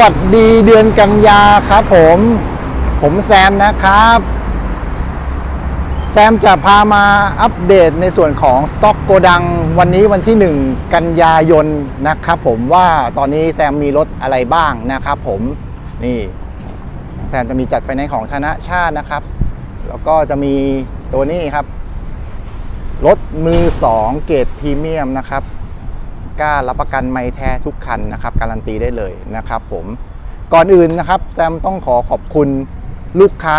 วัสดีเดือนกันยาครับผม ผมแซมนะครับ แซมจะพามาอัปเดตในส่วนของสต็อกโกดังวันนี้วันที่ 1 กันยายนนะครับผมว่าตอนนี้แซมมีรถอะไรบ้างนะครับผมนี่แซมจะมีจัดไฟแนนซ์ของธนชาตินะครับ แล้วก็จะมีตัวนี้ครับ รถมือ 2 เกรดพรีเมียมนะครับ ก้ารับประกันไม่แท้ทุกคันนะครับ การันตีได้เลยนะครับผมก่อนอื่นนะครับแซมต้องขอขอบคุณลูกค้า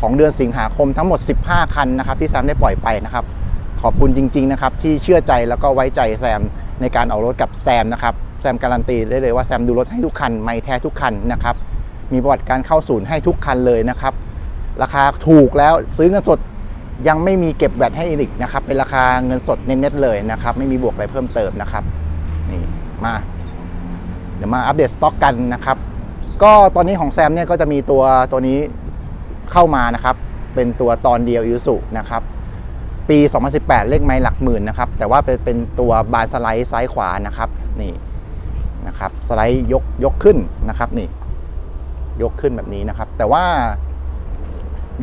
ของเดือนสิงหาคมทั้งหมด 15 คันนะครับที่แซมได้ปล่อยไปนะครับ ขอบคุณจริง ๆ นะครับ ที่เชื่อใจแล้วก็ไว้ใจแซมในการออกรถกับแซมนะครับแซมการันตีได้เลยว่าแซมดูรถให้ทุกคันไม่แท้ทุกคันนะครับมีประวัติการเข้าศูนย์ให้ทุกคันเลยนะครับ ราคาถูกแล้วซื้อเงินสด ยังไม่มีเก็บแบตให้อีกนะครับ เป็นราคาเงินสดเน็ตๆเลยนะครับ ไม่มีบวกอะไรเพิ่มเติมนะครับ นี่มา เดี๋ยวมาอัปเดตสต็อกกันนะครับ ก็ตอนนี้ของแซมเนี่ยก็จะมีตัวตัวนี้เข้ามานะครับ เป็นตัวตอนเดียวอิสุนะครับ ปี 2018 เลขไม้หลักหมื่นนะครับ แต่ว่าเป็นเป็นตัวบานสไลด์ซ้ายขวานะครับ นี่นะครับ สไลด์ยกยกขึ้นนะครับ นี่ ยกขึ้นแบบนี้นะครับ แต่ว่า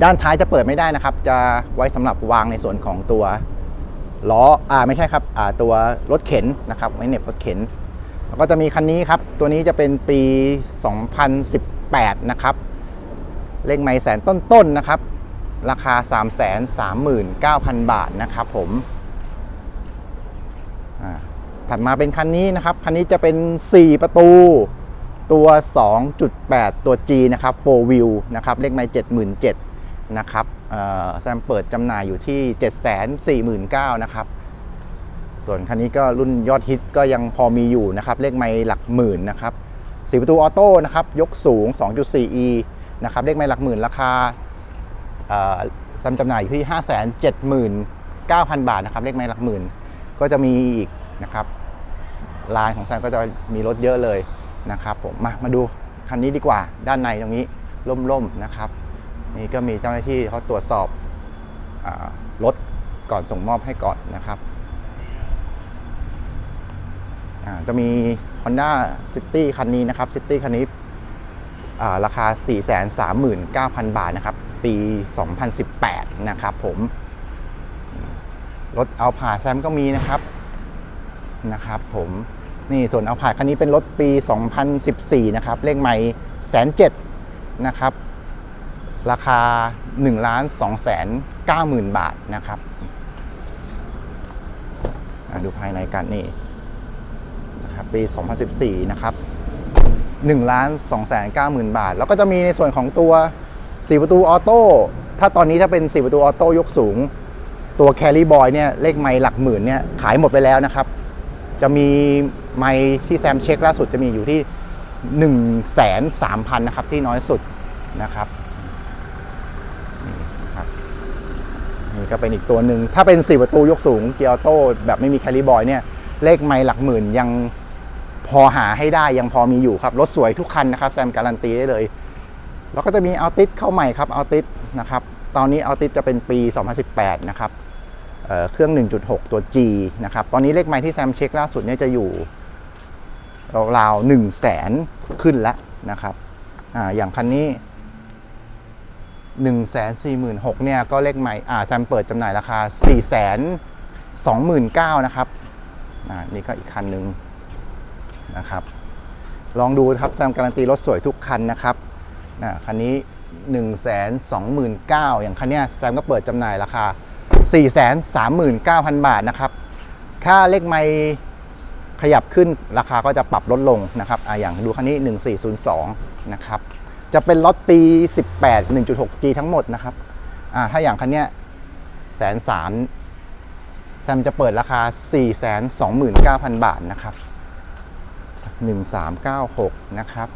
ด้านท้ายจะเปิดไม่ได้นะครับ จะไว้สำหรับวางในส่วนของตัวล้ออ่าไม่ใช่ครับอ่าตัวรถเข็นนะครับไว้เหน็บรถเข็น แล้วก็จะมีคันนี้ครับ ตัวนี้จะเป็นปี 2018 นะครับเลขไม่แสนต้นๆนะครับ ราคา 339,000 บาทนะครับผมอ่าถัดมาเป็นคันนี้นะครับ คันนี้จะเป็น 4 ประตูตัว 2.8 ตัว G นะครับ 4 wheel นะครับ เลขไม่77,000 นะครับแซมเปิดจำหน่ายอยู่ที่ 749,000นะครับ ส่วนคันนี้ก็รุ่นยอดฮิตก็ยังพอมีอยู่นะครับ เลขไม่หลักหมื่นนะครับสีประตูออโต้นะครับ ยกสูง 2.4e นะครับ เลขไม่หลักหมื่นราคาแซมจำหน่ายอยู่ที่ 579,000 บาทนะครับ เลขไม่หลักหมื่น ก็จะมีอีกนะครับลานของแซมก็จะมีรถเยอะเลยนะครับผมมามาดูคันนี้ดีกว่าด้านในตรงนี้ร่มๆนะครับ นี่ก็มีเจ้าหน้าที่เขาตรวจสอบอรถก่อนส่งมอบให้ก่อนนะครับจะมี Honda City คันนี้นะครับ City คันนี้อ่าราคา 439,000 บาทนะครับ ปี 2018 นะครับผม รถเอาผ่าแซมก็มีนะครับ นะครับผม นี่ส่วนเอาผ่าคันนี้เป็นรถปี 2014 นะครับ เลขไม่แสนเจ็ดนะครับ ราคา1ล้าน2แสน9หมื่นบาทนะครับดูภายในกันนี่นะครับปี 2014 นะครับ1ล้าน2แสน9หมื่นบาท แล้วก็จะมีในส่วนของตัว 4 ประตูออโต้ ถ้าตอนนี้ถ้าเป็น 4 ประตูออโต้ยกสูง ตัวแคลรี่บอยเนี่ยเลขไมล์หลักหมื่นเนี่ยขายหมดไปแล้วนะครับ จะมีไมล์ที่แซมเช็คล่าสุดจะมีอยู่ที่1นึ่งแสนสามพันนะครับที่น้อยสุดนะครับ นี่ก็เป็นอีกตัวหนึ่ง ถ้าเป็น 4 ประตูยกสูงเกียร์ออโต้แบบไม่มีแคลิบอยเนี่ย เลขไม่หลักหมื่นยังพอหาให้ได้ยังพอมีอยู่ครับ รถสวยทุกคันนะครับแซมการันตีได้เลย แล้วก็จะมีเอัลติสเข้าใหม่ครับเอัลติสนะครับ ตอนนี้เอัลติสจะเป็นปี 2018 นะครับเอ่อเครื่อง 1.6 ตัว G นะครับ ตอนนี้เลขไม้ที่แซมเช็คล่าสุดเนี่ยจะอยู่ราวๆ1แสนขึ้นแล้วนะครับออย่างคันนี้ 1 4 6 0 0 0เนี่ยก็เลขใหม่อ่าแซมเปิดจำหน่ายราคา 4 2 9 0 0นะครับอ่านี่ก็อีกคันหนึ่งนะครับลองดูครับแซมการันตีรถสวยทุกคันนะครับนะคันนี้ 1 2 9 0 0 0อย่างคันเนี้ยแซมก็เปิดจำหน่ายราคา 4 3 9 0 0 0 บาทนะครับค่าเลขไม่ขยับขึ้นราคาก็จะปรับลดลงนะครับอ่าอย่างดูคันนี้ 1402 นะครับ จะเป็นล็อตปี 18 1.6G ทั้งหมดนะครับอ่าถ้าอย่างคันเนี้ยแสนสามแซมจะเปิดราคา 429,000 บาทนะครับ 1396 นะครับ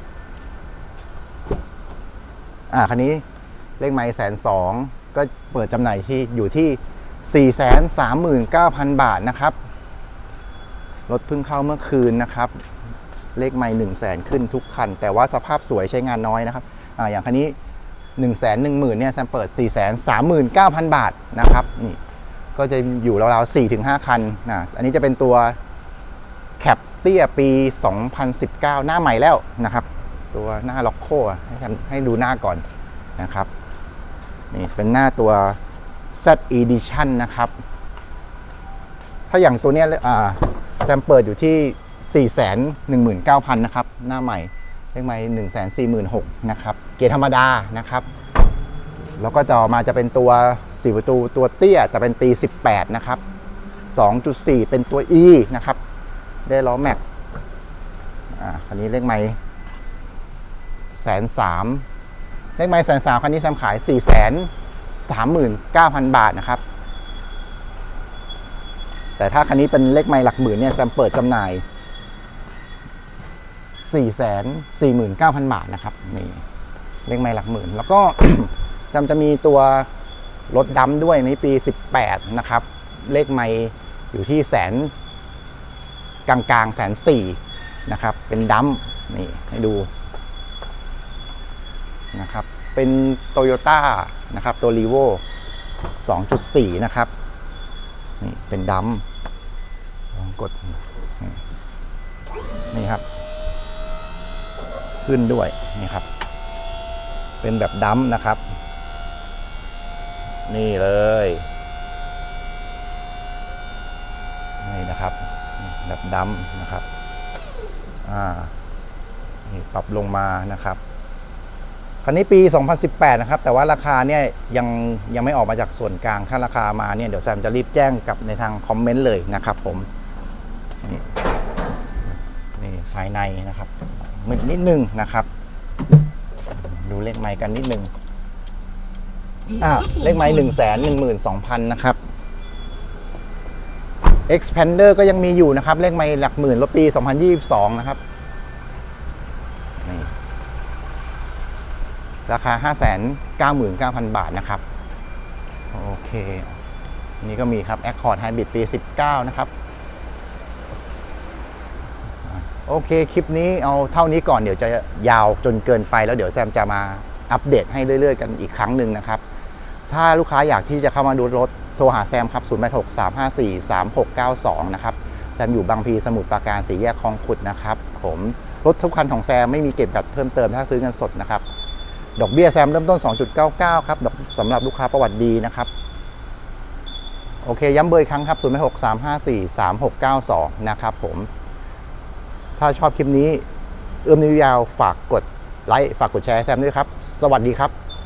อ่าคันนี้เลขไม้แสนสองก็เปิดจำหน่ายที่อยู่ที่ 439,000 บาทนะครับ รถเพิ่งเข้าเมื่อคืนนะครับ เลขไม่หนึ่งแสนขึ้นทุกคัน แต่ว่าสภาพสวยใช้งานน้อยนะครับออย่างคันนี้1นึ่งแสนหนึ่งหมื่นเนี่ยแซมเปิด4ี่แสนสามหมื่นเก้าพันบาทนะครับนี่ก็จะอยู่ราวๆสี่ถึงห้าคันนะอันนี้จะเป็นตัวแคปเตี้ยปี 2019 หน้าใหม่แล้วนะครับ ตัวหน้าล็อกโคให้ทำให้ดูหน้าก่อนนะครับนี่เป็นหน้าตัว Z Edition นะครับ ถ้าอย่างตัวเนี้ยแซมเปิดอยู่ที่ 419,000นะครับหน้าใหม่เลขใหม่146,000นะครับเกียร์ธรรมดานะครับแล้วก็ต่อมาจะเป็นตัว 4 ประตูตัวเตี้ยแต่เป็นปี 18 นะครับ 2.4 เป็นตัว E นะครับ ได้ล้อแม็กอ่าคันนี้เลขไม่แสนสามเลขไม่แสนสามคันนี้แซมขาย4 3 9 0 0 0บาทนะครับ แต่ถ้าคันนี้เป็นเลขไม่หลักหมื่นเนี่ยแซมเปิดจำหน่าย 4 4 9 0 0 0 บาทนะครับนี่เลขไม่หลักหมื่น แล้วก็แซมจะมีตัวรถดำด้วยในปี 18 นะครับ เลขไม่อยู่ที่แสนกลางกลางแสนสี่นะครับ เป็นดัมนี่ให้ดูนะครับ เป็นโตโยต้านะครับ ตัวรีโว2.4 นะครับ นี่เป็นดัมลองกด นี่ครับ ขึ้นด้วยนี่ครับ เป็นแบบดัมนะครับ นี่เลยนี่นะครับ แบบดำนะครับอ่านี่ปรับลงมานะครับคันนี้ปี 2018 นะครับ แต่ว่าราคาเนี่ยยังยังไม่ออกมาจากส่วนกลาง ถ้าราคามาเนี่ยเดี๋ยวแซมจะรีบแจ้งกับในทางคอมเมนต์เลยนะครับผม นี่นี่ภายในนะครับ มืดนิดนึงนะครับ ดูเลขไม้กันนิดนึงอ่าเลขไม้หนึ่งแสนหนึ่งหมื่นสองพันนะครับ Expander ก็ยังมีอยู่นะครับ เลขไม่หลักหมื่นลบปี 2022 นะครับนี่ราคา 599,000 บาทนะครับ โอเค นี่ก็มีครับ Accord Hybrid ปี 19 นะครับ โอเค คลิปนี้เอาเท่านี้ก่อนเดี๋ยวจะยาวจนเกินไปแล้วเดี๋ยวแซมจะมาอัปเดตให้เรื่อย ๆ กันอีกครั้งหนึ่งนะครับ ถ้าลูกค้าอยากที่จะเข้ามาดูรถโทรหาแซมครับ 0 8 6 3 5 4 3 6 9 2 นะครับ แซมอยู่บางพีสมุทรปราการสีแยกคลองขุดนะครับ ผมรถทุกคันของแซมไม่มีเก็บบัตรเพิ่มเติมถ้าซื้อเงินสดนะครับ ดอกเบี้ยแซมเริ่มต้น 2.99 ครับดอกสำหรับลูกค้าประวัติดีนะครับ โอเค ย้ำเบอร์ครั้งครับ 0 8 6 3 5 4 3 6 9 2 นะครับผม ถ้าชอบคลิปนี้ เอื้อมนิ้วยาวฝากกดไลค์ ฝากกดแชร์แซมด้วยครับ สวัสดีครับ